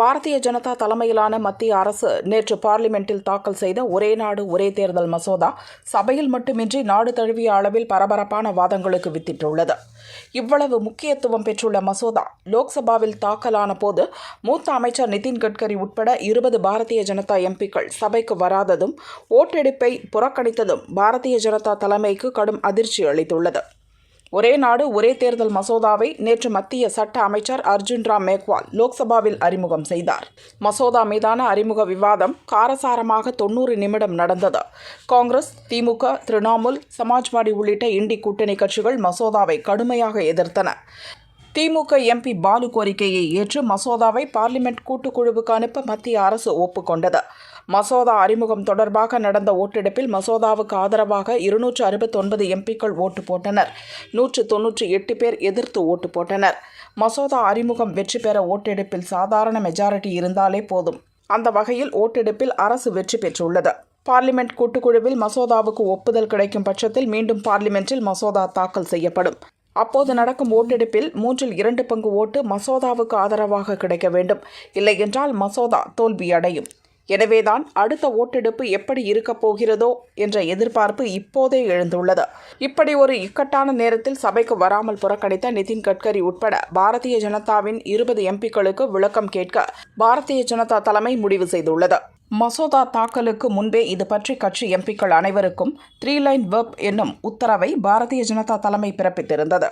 பாரதிய ஜனதா தலைமையிலான மத்திய அரசு நேற்று பார்லிமென்ட்டில் தாக்கல் செய்த ஒரே நாடு ஒரே தேர்தல் மசோதா சபையில் மட்டுமின்றி நாடு தழுவிய அளவில் பரபரப்பான வாதங்களுக்கு வித்திட்டுள்ளது. இவ்வளவு முக்கியத்துவம் பெற்றுள்ள மசோதா லோக்சபாவில் தாக்கலான போது மூத்த அமைச்சர் நிதின் கட்கரி உட்பட இருபது பாரதிய ஜனதா எம்பிக்கள் சபைக்கு வராததும் ஓட்டெடுப்பை புறக்கணித்ததும் பாரதிய ஜனதா தலைமைக்கு கடும் அதிர்ச்சி அளித்துள்ளது. ஒரே நாடு ஒரே தேர்தல் மசோதாவை நேற்று மத்திய சட்ட அமைச்சர் அர்ஜுன் ராம் மேக்வால் லோக்சபாவில் அறிமுகம் செய்தார். மசோதா மீதான அறிமுக விவாதம் காரசாரமாக தொண்ணூறு நிமிடம் நடந்தது. காங்கிரஸ் திமுக திரிணாமுல் சமாஜ்வாடி உள்ளிட்ட இண்டி கூட்டணி கட்சிகள் மசோதாவை கடுமையாக எதிர்த்தன. திமுக எம்பி பாலு கோரிக்கையை ஏற்று மசோதாவை பார்லிமெண்ட் கூட்டுக்குழுவுக்கு அனுப்ப மத்திய அரசு ஒப்புக்கொண்டது. மசோதா அறிமுகம் தொடர்பாக நடந்த ஓட்டெடுப்பில் மசோதாவுக்கு ஆதரவாக இருநூற்று அறுபத்தொன்பது எம்பிக்கள் ஓட்டு போட்டனர். நூற்று தொன்னூற்றி எட்டு பேர் எதிர்த்து ஓட்டு போட்டனர். மசோதா அறிமுகம் வெற்றி பெற ஓட்டெடுப்பில் சாதாரண மெஜாரிட்டி இருந்தாலே போதும். அந்த வகையில் ஓட்டெடுப்பில் அரசு வெற்றி பெற்றுள்ளது. பார்லிமெண்ட் கூட்டுக்குழுவில் மசோதாவுக்கு ஒப்புதல் கிடைக்கும் பட்சத்தில் மீண்டும் பார்லிமென்ட்டில் மசோதா தாக்கல் செய்யப்படும். அப்போது நடக்கும் ஓட்டெடுப்பில் மூன்றில் இரண்டு பங்கு ஓட்டு மசோதாவுக்கு ஆதரவாக கிடைக்க வேண்டும். இல்லையென்றால் மசோதா தோல்வியடையும். எனவேதான் அடுத்த ஓட்டெடுப்பு எப்படி இருக்கப் போகிறதோ என்ற எதிர்பார்ப்பு இப்போதே எழுந்துள்ளது. இப்படி ஒரு இக்கட்டான நேரத்தில் சபைக்கு வராமல் புறக்கணித்த நிதின் கட்கரி உட்பட பாரதிய ஜனதாவின் இருபது எம்பிக்களுக்கு விளக்கம் கேட்க பாரதிய ஜனதா தலைமை முடிவு செய்துள்ளது. மசோதா தாக்கலுக்கு முன்பே இது பற்றி கட்சி எம்பிக்கள் அனைவருக்கும் த்ரீ லைன் வெப் என்னும் உத்தரவை பாரதிய ஜனதா தலைமை பிறப்பித்திருந்தது.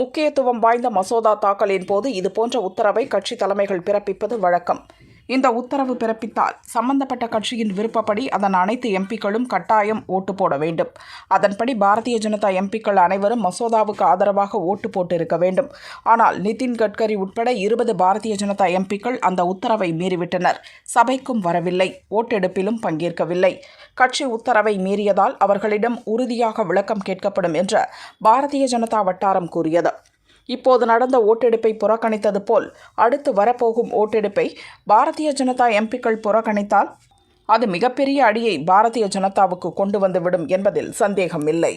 முக்கியத்துவம் வாய்ந்த மசோதா தாக்கலின் போது இதுபோன்ற உத்தரவை கட்சி தலைமைகள் பிறப்பிப்பது வழக்கம். இந்த உத்தரவு பிறப்பித்தால் சம்பந்தப்பட்ட கட்சியின் விருப்பப்படி அதன் அனைத்து எம்பிக்களும் கட்டாயம் ஓட்டு போட வேண்டும். அதன்படி பாரதிய ஜனதா எம்பிக்கள் அனைவரும் மசோதாவுக்கு ஆதரவாக ஓட்டு போட்டு இருக்க வேண்டும். ஆனால் நிதின் கட்கரி உட்பட இருபது பாரதிய ஜனதா எம்பிக்கள் அந்த உத்தரவை மீறிவிட்டனர். சபைக்கும் வரவில்லை. ஓட்டெடுப்பிலும் பங்கேற்கவில்லை. கட்சி உத்தரவை மீறியதால் அவர்களிடம் உறுதியாக விளக்கம் கேட்கப்படும் என்று பாரதிய ஜனதா வட்டாரம் கூறியது. இப்போது நடந்த ஓட்டெடுப்பை புறக்கணித்தது போல் அடுத்து வரப்போகும் ஓட்டெடுப்பை பாரதிய ஜனதா எம்பிக்கள் புறக்கணித்தால் அது மிகப்பெரிய அடியை பாரதிய ஜனதாவுக்கு கொண்டு வந்துவிடும் என்பதில் சந்தேகம் இல்லை